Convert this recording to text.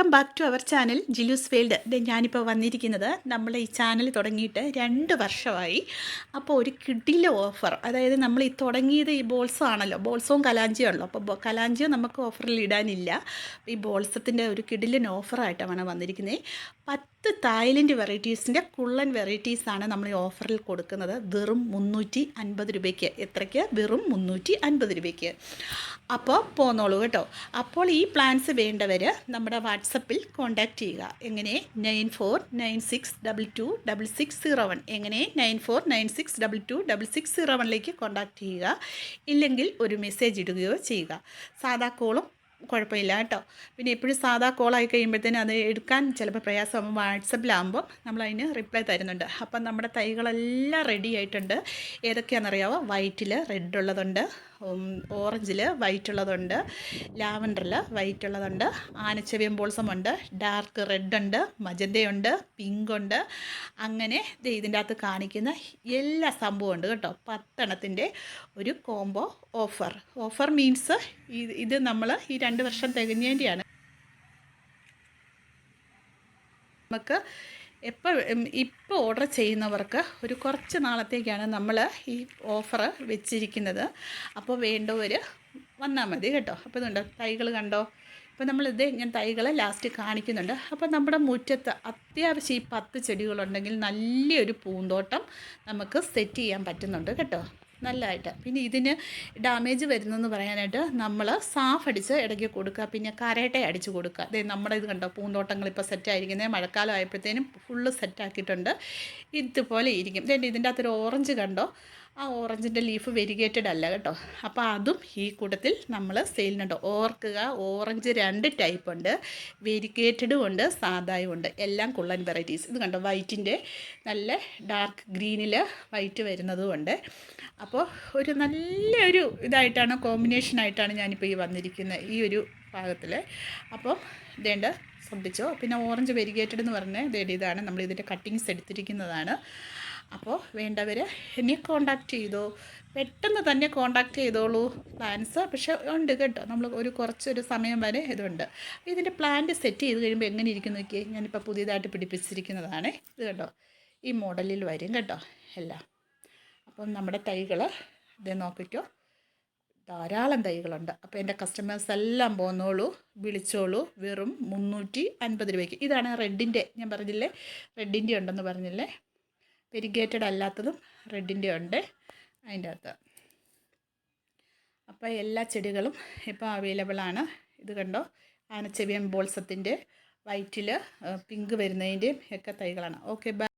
Welcome back to our channel Jilu's world ഇത് ഞാനിപ്പോൾ വന്നിരിക്കുന്നത് നമ്മൾ ഈ ചാനൽ തുടങ്ങിയിട്ട് രണ്ട് വർഷമായി. അപ്പോൾ ഒരു കിഡിലെ ഓഫർ. അതായത് നമ്മൾ ഈ തുടങ്ങിയത് ഈ ബോൾസോ ആണല്ലോ ബോൾസവും കലാഞ്ചിയോ ആണല്ലോ. അപ്പോൾ കലാഞ്ചിയോ നമുക്ക് ഓഫറിൽ ഇടാനില്ല. ഈ ബോൾസത്തിന്റെ ഒരു കിഡിലിന് ഓഫറായിട്ടാണ് വന്നിരിക്കുന്നത്. പത്ത് തായ്ലൻഡ് വെറൈറ്റീസിന്റെ കുള്ളൻ വെറൈറ്റീസാണ് നമ്മൾ ഈ ഓഫറിൽ കൊടുക്കുന്നത്. വെറും മുന്നൂറ്റി അൻപത് രൂപയ്ക്ക്. എത്രയ്ക്ക്? വെറും മുന്നൂറ്റി അൻപത് രൂപയ്ക്ക്. അപ്പോൾ പോന്നോളൂ കേട്ടോ. അപ്പോൾ ഈ പ്ലാൻസ് വേണ്ടവർ നമ്മുടെ വാട്സപ്പിൽ കോൺടാക്റ്റ് ചെയ്യുക. എങ്ങനെ? Nine four nine six double two double six zero one. എങ്ങനെ? Nine four nine six double two double six zero വണ്ണിലേക്ക് കോൺടാക്റ്റ് ചെയ്യുക. ഇല്ലെങ്കിൽ ഒരു മെസ്സേജ് ഇടുകയോ ചെയ്യുക. സാധാ കോളും കുഴപ്പമില്ല കേട്ടോ. പിന്നെ എപ്പോഴും സാധാ കോളായി കഴിയുമ്പോഴത്തേനും അത് എടുക്കാൻ ചിലപ്പോൾ പ്രയാസമാകുമ്പോൾ വാട്സപ്പിലാകുമ്പോൾ നമ്മൾ അതിന് റിപ്ലൈ തരുന്നുണ്ട്. അപ്പം നമ്മുടെ തൈകളെല്ലാം റെഡി ആയിട്ടുണ്ട്. ഏതൊക്കെയാണെന്നറിയാവോ? വൈറ്റിൽ റെഡ് ഉള്ളതുണ്ട്. ഓറഞ്ചിൽ വൈറ്റ് ഉള്ളതുണ്ട് ലാവൻഡറിൽ വൈറ്റ് ഉള്ളതുണ്ട് ആനച്ചെവിയൻ ബോൾസമുണ്ട് ഡാർക്ക് റെഡ് ഉണ്ട് മജന്തയുണ്ട് പിങ്ക് ഉണ്ട് അങ്ങനെ ഇതിന്റെ അകത്ത് കാണിക്കുന്ന എല്ലാ സംഭവം ഉണ്ട് കേട്ടോ. പത്തെണ്ണത്തിന്റെ ഒരു കോംബോ ഓഫർ. ഓഫർ മീൻസ് ഇത് നമ്മൾ ഈ രണ്ട് വർഷം തികഞ്ഞതിന്റെയാണ്. നമുക്ക് എപ്പോൾ ഇപ്പോൾ ഓർഡർ ചെയ്യുന്നവർക്ക് ഒരു കുറച്ച് നാളത്തേക്കാണ് നമ്മൾ ഈ ഓഫർ വെച്ചിരിക്കുന്നത്. അപ്പോൾ വേണ്ടവർ വന്നാൽ മതി കേട്ടോ. അപ്പോൾ ഇതുണ്ട്? തൈകൾ കണ്ടോ? അപ്പോൾ നമ്മളിത് ഞാൻ തൈകൾ ലാസ്റ്റ് കാണിക്കുന്നുണ്ട്. അപ്പോൾ നമ്മുടെ മുറ്റത്ത് അത്യാവശ്യം ഈ പത്ത് ചെടികളുണ്ടെങ്കിൽ നല്ലൊരു പൂന്തോട്ടം നമുക്ക് സെറ്റ് ചെയ്യാൻ പറ്റുന്നുണ്ട് കേട്ടോ. നല്ലതായിട്ട്. പിന്നെ ഇതിന് ഡാമേജ് വരുന്നതെന്ന് പറയാനായിട്ട് നമ്മൾ സാഫ് അടിച്ച് ഇടയ്ക്ക് കൊടുക്കുക. പിന്നെ കരേട്ട അടിച്ച് കൊടുക്കുക. അതെ നമ്മുടെ ഇത് കണ്ടോ? പൂന്തോട്ടങ്ങൾ ഇപ്പോൾ സെറ്റായിരിക്കുന്നത് മഴക്കാലം ആയപ്പോഴത്തേനും ഫുള്ള് സെറ്റാക്കിയിട്ടുണ്ട് ഇതുപോലെ ഇരിക്കും. ഇതേ ഇതിന്റെ അകത്തൊരു ഓറഞ്ച് കണ്ടോ? ആ ഓറഞ്ചിന്റെ ലീഫ് വെരിഗേറ്റഡ് അല്ല കേട്ടോ. അപ്പോൾ അതും ഈ കൂട്ടത്തിൽ നമ്മൾ സെയിലിനുണ്ട് ഓർക്കുക ഓറഞ്ച് രണ്ട് ടൈപ്പ് ഉണ്ട്. വെരിഗേറ്റഡും ഉണ്ട് സാധായും ഉണ്ട്. എല്ലാം കുള്ളൻ വെറൈറ്റീസ് ഇത് കണ്ടോ? വൈറ്റിന്റെ നല്ല ഡാർക്ക് ഗ്രീനിൽ വൈറ്റ് വരുന്നതും ഉണ്ട്. അപ്പോൾ ഒരു നല്ലൊരു ഇതായിട്ടാണ് കോമ്പിനേഷനായിട്ടാണ് ഞാനിപ്പോൾ ഈ വന്നിരിക്കുന്നത് ഈ ഒരു ഭാഗത്തിൽ. അപ്പോൾ ഇതേണ്ട ശ്രദ്ധിച്ചോ? പിന്നെ ഓറഞ്ച് വെരിഗേറ്റഡ് എന്ന് പറഞ്ഞാൽ ഇതേണ്ട ഇതാണ്. നമ്മൾ ഇതിന്റെ കട്ടിങ്സ് എടുത്തിരിക്കുന്നതാണ്. അപ്പോൾ വേണ്ടവർ എന്നെ കോണ്ടാക്ട് ചെയ്തോ. പെട്ടെന്ന് തന്നെ കോണ്ടാക്ട് ചെയ്തോളൂ. പ്ലാൻസ് പക്ഷേ ഉണ്ട് കേട്ടോ. നമ്മൾ ഒരു കുറച്ചൊരു സമയം വരെ ഇതുണ്ട്. ഇതിന്റെ പ്ലാന്റ് സെറ്റ് ചെയ്ത് കഴിയുമ്പോൾ എങ്ങനെ ഇരിക്കും നോക്കിയേ. ഞാനിപ്പോൾ പുതിയതായിട്ട് പിടിപ്പിച്ചിരിക്കുന്നതാണ്. ഇത് കേട്ടോ ഈ മോഡലിൽ വരും കേട്ടോ എല്ലാം. അപ്പം നമ്മുടെ തൈകൾ ഇത് നോക്കിക്കോ. ധാരാളം തൈകളുണ്ട്. അപ്പോൾ എന്റെ കസ്റ്റമേഴ്സ് എല്ലാം പോന്നോളൂ. വിളിച്ചോളൂ. വെറും മുന്നൂറ്റി അൻപത് രൂപയ്ക്ക്. ഇതാണ് റെഡിന്റെ ഞാൻ പറഞ്ഞില്ലേ? റെഡിന്റെ ഉണ്ടെന്ന് പറഞ്ഞില്ലേ? പെരിഗേറ്റഡ് അല്ലാത്തതും റെഡിന്റെ ഉണ്ട് അതിന്റെ അകത്ത്. അപ്പോൾ എല്ലാ ചെടികളും ഇപ്പോൾ അവൈലബിൾ ആണ്. ഇത് കണ്ടോ? ആനച്ചെവിയൻ ബോൾസത്തിന്റെ വൈറ്റിൽ പിങ്ക് വരുന്നതിന്റെയും ഒക്കെ തൈകളാണ്. Okay bye.